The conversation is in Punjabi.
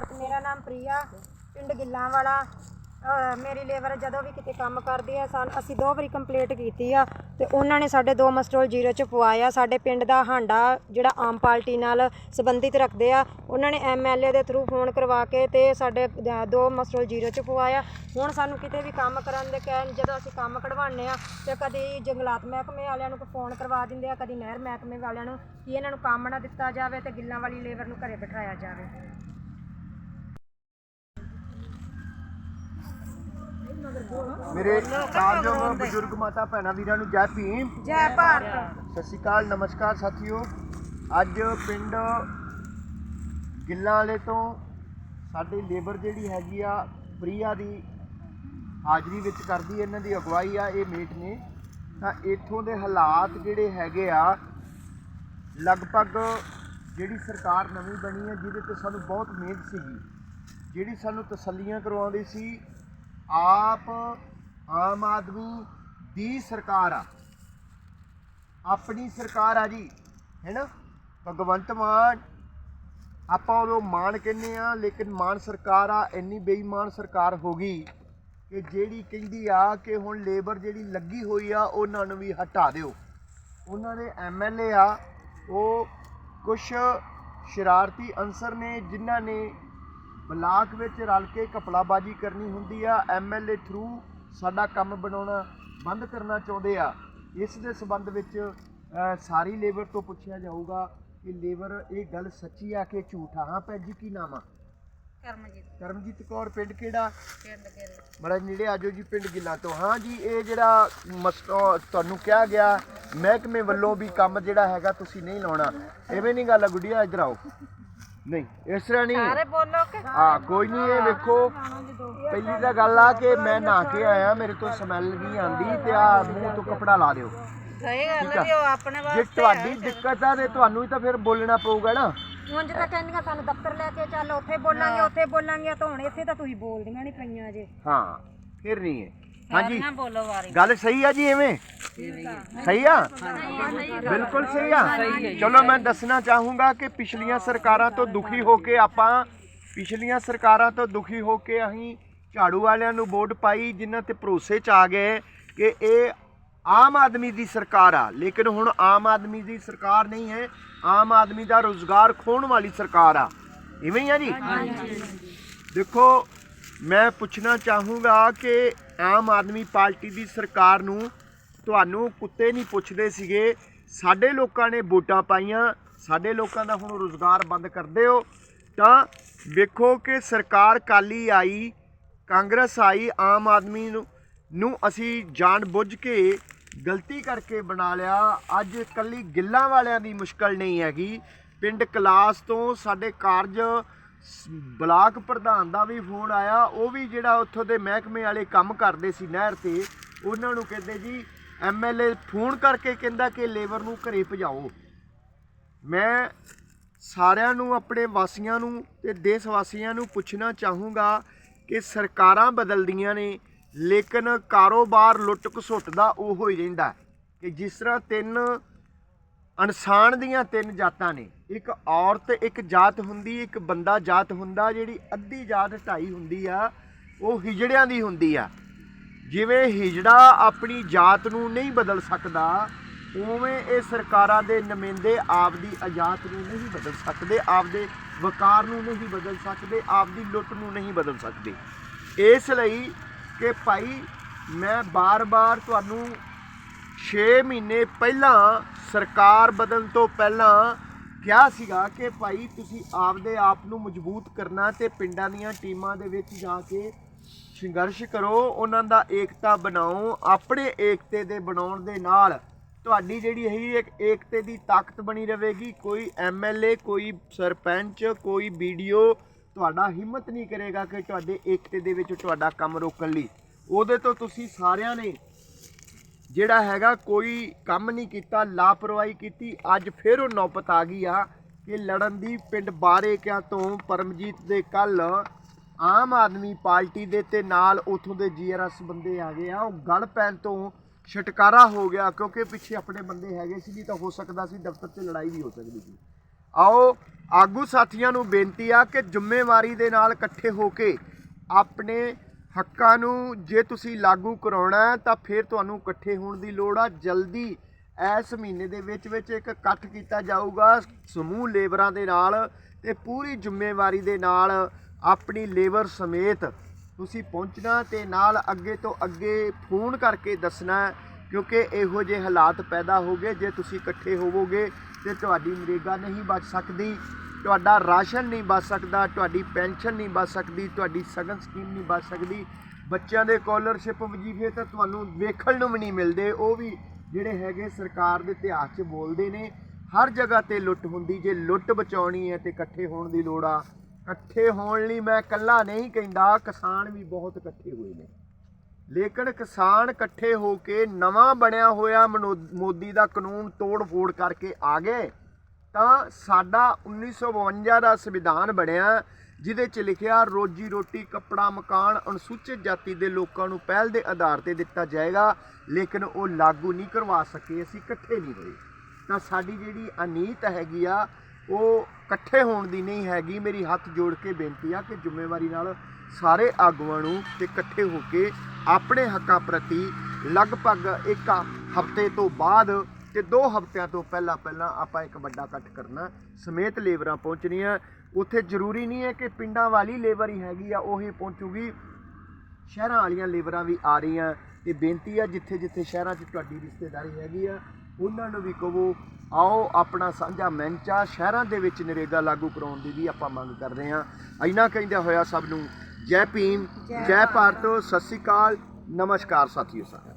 ਮੇਰਾ ਨਾਮ ਪ੍ਰਿਆ, ਪਿੰਡ ਗਿੱਲਾਂ ਵਾਲਾ ਅਹ ਮੇਰੀ ਲੇਬਰ ਜਦੋਂ ਵੀ ਕਿਤੇ ਕੰਮ ਕਰਦੀ ਆ ਸਾਨੂੰ ਅਸੀਂ ਦੋ ਵਾਰੀ ਕੰਪਲੀਟ ਕੀਤੀ ਆ ਤੇ ਉਹਨਾਂ ਨੇ ਸਾਡੇ ਦੋ ਮਸਟੋਲ ਜ਼ੀਰੋ ਚ ਪਵਾਇਆ। ਸਾਡੇ ਪਿੰਡ ਦਾ ਹਾਂਡਾ, ਜਿਹੜਾ ਆਮ ਪਾਰਟੀ ਨਾਲ ਸੰਬੰਧਿਤ ਰੱਖਦੇ ਆ, ਉਹਨਾਂ ਨੇ ਐਮਐਲਏ ਦੇ ਥਰੂ ਫੋਨ ਕਰਵਾ ਕੇ ਤੇ ਸਾਡੇ ਦ- ਦੋ ਮਸਟੋਲ ਜ਼ੀਰੋ ਚ ਪਵਾਇਆ। ਹੁਣ ਸਾਨੂੰ ਕਿਤੇ ਵੀ ਕੰਮ ਕਰਨ ਦੇ ਕਹਿਣ, ਜਦੋਂ ਅਸੀਂ ਕੰਮ ਕਢਵਾਉਂਦੇ ਆ, ਤੇ ਕਦੀ ਜੰਗਲਾਤ ਮਹਿਕਮੇ ਵਾਲਿਆਂ ਨੂੰ ਫੋਨ ਕਰਵਾ ਦਿੰਦੇ ਆ, ਕਦੀ ਨਹਿਰ ਮਹਿਕਮੇ ਵਾਲਿਆਂ ਨੂੰ ਕਿ ਇਹਨਾਂ ਨੂੰ ਕੰਮ ਨਾ ਦਿੱਤਾ ਜਾਵੇ ਤੇ ਗਿੱਲਾਂ ਵਾਲੀ ਲੇਬਰ ਨੂੰ ਘਰੇ ਬਿਠਾਇਆ ਜਾਵੇ। ਮੇਰੇ ਕਾਰਜੋਗ ਬਜ਼ੁਰਗ ਮਾਤਾ ਭੈਣਾਂ ਵੀਰਾਂ ਨੂੰ ਜੈ ਭੀਮ। ਜੈ ਭਾਰਤ। ਸਤਿ ਸ਼੍ਰੀ ਅਕਾਲ ਨਮਸਕਾਰ ਸਾਥੀਓ। ਅੱਜ ਪਿੰਡ ਗਿੱਲਾਂ ਵਾਲੇ ਤੋਂ ਸਾਡੀ ਲੇਬਰ ਜਿਹੜੀ ਹੈਗੀ ਆ ਪ੍ਰਿਆ ਦੀ ਹਾਜ਼ਰੀ ਵਿੱਚ ਕਰਦੀ ਇਹਨਾਂ ਦੀ ਅਗਵਾਈ ਆ ਇਹ ਮੀਟ ਨੇ। ਤਾਂ ਇੱਥੋਂ ਦੇ ਹਾਲਾਤ ਜਿਹੜੇ ਹੈਗੇ ਆ ਲਗਭਗ ਜਿਹੜੀ ਸਰਕਾਰ ਨਵੀਂ ਬਣੀ ਹੈ ਜਿਹਦੇ ਤੇ ਸਾਨੂੰ ਬਹੁਤ ਉਮੀਦ ਸੀਗੀ। ਜਿਹੜੀ ਸਾਨੂੰ ਤਸੱਲੀਆਂ ਕਰਵਾਉਂਦੀ ਸੀ ਆਪ ਆਮ ਆਦਮੀ ਦੀ ਸਰਕਾਰ ਆ। ਆਪਣੀ ਸਰਕਾਰ ਆ ਜੀ, ਹੈਨਾ? ਭਗਵੰਤ ਮਾਨ, ਆਪਾਂ ਉਹਨੂੰ ਮਾਨ ਕਹਿੰਦੇ ਆ, ਲੇਕਿਨ ਮਾਨ ਸਰਕਾਰ ਆ, ਇੰਨੀ ਬੇਈਮਾਨ ਸਰਕਾਰ ਹੋ ਗਈ ਕਿ ਜਿਹੜੀ ਕਹਿੰਦੀ ਆ ਕਿ ਹੁਣ ਲੇਬਰ ਜਿਹੜੀ ਲੱਗੀ ਹੋਈ ਆ, ਉਹਨਾਂ ਨੂੰ ਵੀ ਹਟਾ ਦਿਓ। ਉਹਨਾਂ ਦੇ ਐਮਐਲਏ ਆ, ਉਹ ਕੁਝ ਸ਼ਰਾਰਤੀ ਅਨਸਰ ਨੇ, ਜਿਨ੍ਹਾਂ ਨੇ ਬਲਾਕ ਵਿੱਚ ਰਲ ਕੇ ਕਪਲਾਬਾਜੀ ਕਰਨੀ ਹੁੰਦੀ ਆ ਐਮਐਲਏ ਥਰੂ ਸਾਡਾ ਕੰਮ ਬਣਾਉਣਾ ਬੰਦ ਕਰਨਾ ਚਾਹੁੰਦੇ ਆ। ਇਸ ਦੇ ਸਬੰਧ ਵਿੱਚ ਸਾਰੀ ਲੇਬਰ ਤੋਂ ਪੁੱਛਿਆ ਜਾਊਗਾ ਕਿ ਲੇਬਰ ਇਹ ਗੱਲ ਸੱਚੀ ਆ ਕਿ ਝੂਠ ਆ? ਹਾਂ ਭੈਣ ਜੀ ਕੀ ਨਾਮ ਆ? ਕਰਮਜੀਤ। ਕਰਮਜੀਤ ਕੌਰ ਪਿੰਡ ਕਿਹੜਾ? ਪਿੰਡ ਕੇ ਬੜਾ ਨੇੜੇ ਆਜੋ ਜੀ ਪਿੰਡ ਗਿੱਲਾਂ ਤੋਂ। ਹਾਂ ਜੀ ਇਹ ਜਿਹੜਾ ਮਸਟੋ ਤੁਹਾਨੂੰ ਕਿਹਾ ਗਿਆ ਮਹਿਕਮੇ ਵੱਲੋਂ ਵੀ ਕੰਮ ਜਿਹੜਾ ਹੈਗਾ ਤੁਸੀਂ ਨਹੀਂ ਲਾਉਣਾ। ਐਵੇਂ ਨਹੀਂ ਗੱਲ ਆ ਗੁੱਡੀਆ ਇੱਧਰ ਆਓ। ਨਹੀਂ ਇਸ ਤਰ੍ਹਾਂ ਨਹੀਂ। ਸਾਰੇ ਬੋਲੋ ਕਿ ਹਾਂ ਕੋਈ ਨਹੀਂ ਇਹ ਵੇਖੋ। ਪਹਿਲੀ ਤਾਂ ਗੱਲ ਆ ਕਿ ਮੈਂ ਨਹਾ ਕੇ ਆਇਆ ਮੇਰੇ ਤੋਂ ਸਮੈਲ ਨਹੀਂ ਆਂਦੀ ਤੇ ਆ ਮੂੰਹ ਤੋਂ ਕਪੜਾ ਲਾ ਦਿਓ। ਸਹੀ ਆ? ਵੀ ਉਹ ਆਪਣੇ ਜੇ ਤੁਹਾਡੀ ਦਿੱਕਤ ਆ ਤੇ ਤੁਹਾਨੂੰ ਹੀ ਤਾਂ ਫਿਰ ਬੋਲਣਾ ਪਊਗਾ ਨਾ। ਉਂਝ ਤਾਂ ਕਹਿੰਦੀਆਂ ਸਾਨੂੰ ਦਫ਼ਤਰ ਲੈ ਕੇ ਚੱਲ ਉੱਥੇ ਬੋਲਾਂਗੇ ਉੱਥੇ ਬੋਲਾਂਗੇ ਤਾਂ ਹੁਣ ਇੱਥੇ ਤਾਂ ਤੁਸੀਂ ਬੋਲਦੀਆਂ ਨਹੀਂ ਪਈਆਂ ਜੇ। ਹਾਂ ਫਿਰ ਨਹੀਂ ਹੈ। ਹਾਂਜੀ। ਬੋਲੋ ਵਾਰੀ। ਗੱਲ ਸਹੀ ਆ ਜੀ ਐਵੇਂ? ਸਹੀ ਆ? ਬਿਲਕੁਲ ਸਹੀ ਆ। ਚਲੋ ਮੈਂ ਦੱਸਣਾ ਚਾਹੂੰਗਾ ਕਿ ਪਿਛਲੀਆਂ ਸਰਕਾਰਾਂ ਤੋਂ ਦੁਖੀ ਹੋ ਕੇ ਆਪਾਂ ਪਿਛਲੀਆਂ ਸਰਕਾਰਾਂ ਤੋਂ ਦੁਖੀ ਹੋ ਕੇ ਅਸੀਂ ਝਾੜੂ ਵਾਲਿਆਂ ਨੂੰ ਵੋਟ ਪਾਈ ਜਿਨ੍ਹਾਂ ਤੇ ਭਰੋਸੇ ਚ ਆ ਗਏ ਕਿ ਇਹ ਆਮ ਆਦਮੀ ਦੀ ਸਰਕਾਰ ਆ। ਲੇਕਿਨ ਹੁਣ ਆਮ ਆਦਮੀ ਦੀ ਸਰਕਾਰ ਨਹੀਂ ਹੈ ਆਮ ਆਦਮੀ ਦਾ ਰੋਜ਼ਗਾਰ ਖੋਣ ਵਾਲੀ ਸਰਕਾਰ ਆ। ਇਵੇਂ ਹੀ ਆ ਜੀ? ਦੇਖੋ ਮੈਂ ਪੁੱਛਣਾ ਚਾਹੂੰਗਾ ਕਿ ਆਮ ਆਦਮੀ ਪਾਰਟੀ ਦੀ ਸਰਕਾਰ ਨੂੰ ਤੁਹਾਨੂੰ ਕੁੱਤੇ ਨਹੀਂ ਪੁੱਛਦੇ ਸੀਗੇ। ਸਾਡੇ ਲੋਕਾਂ ਨੇ ਵੋਟਾਂ ਪਾਈਆਂ। ਸਾਡੇ ਲੋਕਾਂ ਦਾ ਹੁਣ ਰੋਜ਼ਗਾਰ ਬੰਦ ਕਰਦੇ ਹੋ ਤਾਂ ਵੇਖੋ ਕਿ ਸਰਕਾਰ ਕਾਲੀ ਆਈ, ਕਾਂਗਰਸ ਆਈ, ਆਮ ਆਦਮੀ ਨੂੰ ਨੂੰ ਅਸੀਂ ਜਾਣ ਬੁੱਝ ਕੇ ਗਲਤੀ ਕਰਕੇ ਬਣਾ ਲਿਆ। ਅੱਜ ਕੱਲੀ ਗਿੱਲਾਂ ਵਾਲਿਆਂ ਦੀ ਮੁਸ਼ਕਲ ਨਹੀਂ ਹੈਗੀ। ਪਿੰਡ ਕਲਾਸ ਤੋਂ ਸਾਡੇ ਕਾਰਜ ਬਲਾਕ ਪ੍ਰਧਾਨ ਦਾ ਵੀ ਫੋਨ ਆਇਆ, ਉਹ ਵੀ ਜਿਹੜਾ ਉੱਥੋਂ ਦੇ ਮਹਿਕਮੇ ਵਾਲੇ ਕੰਮ ਕਰਦੇ ਸੀ ਨਹਿਰ ਤੇ, ਉਹਨਾਂ ਨੂੰ ਕਹਿੰਦੇ ਜੀ ਐਮਐਲਏ ਫੋਨ ਕਰਕੇ ਕਹਿੰਦਾ ਕਿ ਲੇਬਰ ਨੂੰ ਘਰੇ ਭਜਾਓ। ਮੈਂ ਸਾਰਿਆਂ ਨੂੰ, ਆਪਣੇ ਵਾਸੀਆਂ ਨੂੰ ਤੇ ਦੇਸ਼ ਵਾਸੀਆਂ ਨੂੰ ਪੁੱਛਣਾ ਚਾਹੂੰਗਾ ਕਿ ਸਰਕਾਰਾਂ ਬਦਲਦੀਆਂ ਨੇ, ਲੇਕਿਨ ਕਾਰੋਬਾਰ ਲੁੱਟ ਘਸੁੱਟ ਦਾ ਉਹ ਹੀ ਰਹਿੰਦਾ ਹੈ ਕਿ ਜਿਸ ਤਰ੍ਹਾਂ ਤਿੰਨ ਇਨਸਾਨ ਦੀਆਂ ਤਿੰਨ ਜਾਤਾਂ ਨੇ। ਇੱਕ ਔਰਤ, ਇੱਕ ਜਾਤ ਹੁੰਦੀ, ਇੱਕ ਬੰਦਾ ਜਾਤ ਹੁੰਦਾ, ਜਿਹੜੀ ਅੱਧੀ ਜਾਤ ਢਾਈ ਹੁੰਦੀ ਆ, ਉਹ ਹਿਜੜਿਆਂ ਦੀ ਹੁੰਦੀ ਆ। ਜਿਵੇਂ ਹਿਜੜਾ ਆਪਣੀ ਜਾਤ ਨੂੰ ਨਹੀਂ ਬਦਲ ਸਕਦਾ, ਉਵੇਂ ਇਹ ਸਰਕਾਰਾਂ ਦੇ ਨੁਮਾਇੰਦੇ ਆਪਦੀ ਆਜ਼ਾਤ ਨੂੰ ਨਹੀਂ ਬਦਲ ਸਕਦੇ, ਆਪਦੇ ਵਕਾਰ ਨੂੰ ਨਹੀਂ ਬਦਲ ਸਕਦੇ, ਆਪਦੀ ਲੁੱਟ ਨੂੰ ਨਹੀਂ ਬਦਲ ਸਕਦੇ। ਇਸ ਲਈ ਕਿ ਭਾਈ, ਮੈਂ ਬਾਰ-ਬਾਰ ਤੁਹਾਨੂੰ 6 ਮਹੀਨੇ ਪਹਿਲਾਂ ਸਰਕਾਰ ਬਦਲਣ ਤੋਂ ਪਹਿਲਾਂ ਕਿਹਾ ਸੀਗਾ ਕਿ ਭਾਈ ਤੁਸੀਂ ਆਪਦੇ ਆਪ ਨੂੰ ਮਜ਼ਬੂਤ ਕਰਨਾ ਤੇ ਪਿੰਡਾਂ ਦੀਆਂ ਟੀਮਾਂ ਦੇ ਵਿੱਚ ਜਾ ਕੇ ਸੰਘਰਸ਼ ਕਰੋ, ਉਹਨਾਂ ਦਾ ਏਕਤਾ ਬਣਾਓ, ਆਪਣੇ ਏਕਤੇ ਦੇ ਬਣਾਉਣ ਦੇ ਨਾਲ ਤੁਹਾਡੀ ਜਿਹੜੀ ਹੈ ਇੱਕ ਏਕਤੇ ਦੀ ਤਾਕਤ ਬਣੀ ਰਹੇਗੀ। ਕੋਈ ਐਮਐਲਏ ਕੋਈ ਸਰਪੰਚ, ਕੋਈ ਵੀਡੀਓ ਤੁਹਾਡਾ ਹਿੰਮਤ ਨਹੀਂ ਕਰੇਗਾ ਕਿ ਤੁਹਾਡੇ ਏਕਤੇ ਦੇ ਵਿੱਚ ਤੁਹਾਡਾ ਕੰਮ ਰੋਕਣ ਲਈ। ਉਹਦੇ ਤੋਂ ਤੁਸੀਂ ਸਾਰਿਆਂ ਨੇ ਜਿਹੜਾ ਹੈਗਾ ਕੋਈ ਕੰਮ ਨਹੀਂ ਕੀਤਾ, ਲਾਪਰਵਾਹੀ ਕੀਤੀ। ਅੱਜ ਫਿਰ ਉਹ ਨੌਬਤ ਆ ਗਈ ਆ ਕਿ ਲੜਨ ਦੀ ਪਿੰਡ ਬਾਰੇਕਿਆਂ ਤੋਂ ਪਰਮਜੀਤ ਦੇ ਕੱਲ ਆਮ ਆਦਮੀ ਪਾਰਟੀ ਦੇ ਤੇ ਨਾਲ ਉਥੋਂ ਦੇ ਜੀਆਰਐਸ ਬੰਦੇ ਆ ਗਏ ਆ। ਉਹ ਗਲ ਪੈਣ ਤੋਂ ਛਟਕਾਰਾ ਹੋ ਗਿਆ ਕਿਉਂਕਿ ਪਿੱਛੇ ਆਪਣੇ ਬੰਦੇ ਹੈਗੇ ਸੀ ਨਹੀਂ ਤਾਂ ਹੋ ਸਕਦਾ ਸੀ ਦਫ਼ਤਰ 'ਚ ਲੜਾਈ ਵੀ ਹੋ ਸਕਦੀ ਸੀ। ਆਓ, ਆਗੂ ਸਾਥੀਆਂ ਨੂੰ ਬੇਨਤੀ ਆ ਕਿ ਜ਼ਿੰਮੇਵਾਰੀ ਦੇ ਨਾਲ ਇਕੱਠੇ ਹੋ ਕੇ ਆਪਣੇ ਹੱਕਾਂ ਨੂੰ ਜੇ ਤੁਸੀਂ ਲਾਗੂ ਕਰਾਉਣਾ ਤਾਂ ਫਿਰ ਤੁਹਾਨੂੰ ਇਕੱਠੇ ਹੋਣ ਦੀ ਲੋੜ ਆ। ਜਲਦੀ ਇਸ ਮਹੀਨੇ ਦੇ ਵਿੱਚ ਵਿੱਚ ਇੱਕ ਇਕੱਠ ਕੀਤਾ ਜਾਊਗਾ ਸਮੂਹ ਲੇਬਰਾਂ ਦੇ ਨਾਲ ਤੇ ਪੂਰੀ ਜ਼ਿੰਮੇਵਾਰੀ ਦੇ ਨਾਲ ਆਪਣੀ ਲੇਬਰ ਸਮੇਤ ਤੁਸੀਂ ਪਹੁੰਚਣਾ ਤੇ ਨਾਲ ਅੱਗੇ ਤੋਂ ਅੱਗੇ ਫੋਨ ਕਰਕੇ ਦੱਸਣਾ ਕਿਉਂਕਿ ਇਹੋ ਜਿਹੇ ਹਾਲਾਤ ਪੈਦਾ ਹੋ ਗਏ। ਜੇ ਤੁਸੀਂ ਇਕੱਠੇ ਹੋਵੋਗੇ ਤੇ ਤੁਹਾਡੀ ਨਰੇਗਾ ਨਹੀਂ ਬਚ ਸਕਦੀ। ਤੁਹਾਡਾ ਰਾਸ਼ਨ ਨਹੀਂ ਬਚ ਸਕਦਾ, ਤੁਹਾਡੀ ਪੈਨਸ਼ਨ ਨਹੀਂ ਬਚ ਸਕਦੀ, ਤੁਹਾਡੀ ਸਗਨ ਸਕੀਮ ਨਹੀਂ ਬਚ ਸਕਦੀ। ਬੱਚਿਆਂ ਦੇ ਸਕਾਲਰਸ਼ਿਪ ਵਜੀਫੇ ਤਾਂ ਤੁਹਾਨੂੰ ਵੇਖਣ ਨੂੰ ਵੀ ਨਹੀਂ ਮਿਲਦੇ। ਉਹ ਵੀ ਜਿਹੜੇ ਹੈਗੇ ਸਰਕਾਰ ਦੇ ਇਤਿਹਾਸ 'ਚ ਬੋਲਦੇ ਨੇ, ਹਰ ਜਗ੍ਹਾ ਤੇ ਲੁੱਟ ਹੁੰਦੀ, ਜੇ ਲੁੱਟ ਬਚਾਉਣੀ ਹੈ ਤੇ ਇਕੱਠੇ ਹੋਣ ਦੀ ਲੋੜ ਆ। ਇਕੱਠੇ ਹੋਣ ਲਈ ਮੈਂ ਇਕੱਲਾ ਨਹੀਂ ਕਹਿੰਦਾ, ਕਿਸਾਨ ਵੀ ਬਹੁਤ ਇਕੱਠੇ ਹੋਏ ਨੇ। ਲੇਕਿਨ ਕਿਸਾਨ ਇਕੱਠੇ ਹੋ ਕੇ ਨਵਾਂ ਬਣਿਆ ਹੋਇਆ ਮਨੋ- ਮੋਦੀ ਦਾ ਕਾਨੂੰਨ ਤੋੜ ਫੋੜ ਕਰਕੇ ਆ ਗਏ। ਤਾਂ ਸਾਡਾ 1952 ਦਾ ਸੰਵਿਧਾਨ ਬਣਿਆ, ਜਿਹਦੇ ਚ ਲਿਖਿਆ, ਰੋਜੀ ਰੋਟੀ, ਕੱਪੜਾ, ਮਕਾਨ ਅਨੁਸੂਚਿਤ ਜਾਤੀ ਦੇ ਲੋਕਾਂ ਨੂੰ ਪਹਿਲ ਦੇ ਆਧਾਰ ਤੇ ਦਿੱਤਾ ਜਾਏਗਾ, ਲੇਕਿਨ ਉਹ ਲਾਗੂ ਨਹੀਂ ਕਰਵਾ ਸਕੇ, ਅਸੀਂ ਇਕੱਠੇ ਨਹੀਂ ਹੋਏ। ਤਾਂ ਸਾਡੀ ਜਿਹੜੀ ਅਨੀਤ ਹੈਗੀ ਆ, ਉਹ ਇਕੱਠੇ ਹੋਣ ਦੀ ਨਹੀਂ ਹੈਗੀ। ਮੇਰੀ ਹੱਥ ਜੋੜ ਕੇ ਬੇਨਤੀ ਆ ਕਿ ਜ਼ਿੰਮੇਵਾਰੀ ਨਾਲ ਸਾਰੇ ਆਗੂਆਂ ਨੂੰ ਤੇ ਇਕੱਠੇ ਹੋ ਕੇ ਆਪਣੇ ਹੱਕਾਂ ਪ੍ਰਤੀ ਲਗਭਗ ਇੱਕ ਹਫ਼ਤੇ ਤੋਂ ਬਾਅਦ ਤੇ ਦੋ ਹਫ਼ਤਿਆਂ ਤੋਂ ਪਹਿਲਾਂ ਪਹਿਲਾਂ ਆਪਾਂ ਇੱਕ ਵੱਡਾ ਇਕੱਠ ਕਰਨਾ ਸਮੇਤ ਲੇਬਰਾਂ ਪਹੁੰਚਣੀਆਂ। ਉੱਥੇ ਜ਼ਰੂਰੀ ਨਹੀਂ ਹੈ ਕਿ ਪਿੰਡਾਂ ਵਾਲੀ ਲੇਬਰ ਹੀ ਹੈਗੀ ਆ ਉਹੀ ਪਹੁੰਚੂਗੀ। ਸ਼ਹਿਰਾਂ ਵਾਲੀਆਂ ਲੇਬਰਾਂ ਵੀ ਆ ਰਹੀਆਂ। ਤੇ ਬੇਨਤੀ ਆ ਜਿੱਥੇ ਜਿੱਥੇ ਸ਼ਹਿਰਾਂ 'ਚ ਤੁਹਾਡੀ ਰਿਸ਼ਤੇਦਾਰੀ ਹੈਗੀ ਆ ਉਹਨਾਂ ਨੂੰ ਵੀ ਕਹੋ ਆਓ ਆਪਣਾ ਸਾਂਝਾ ਮੰਚਾ ਸ਼ਹਿਰਾਂ ਦੇ ਵਿੱਚ ਨਰੇਗਾ ਲਾਗੂ ਕਰਾਉਣ ਦੀ ਵੀ ਆਪਾਂ ਮੰਗ ਕਰ ਰਹੇ ਹਾਂ। ਇੰਨਾ ਕਹਿੰਦਿਆਂ ਹੋਇਆ ਸਭ ਨੂੰ ਜੈ ਭੀਮ ਜੈ ਭਾਰਤ। ਸਤਿ ਸ਼੍ਰੀ ਅਕਾਲ। ਨਮਸਕਾਰ ਸਾਥੀਓ ਸਾਰੇ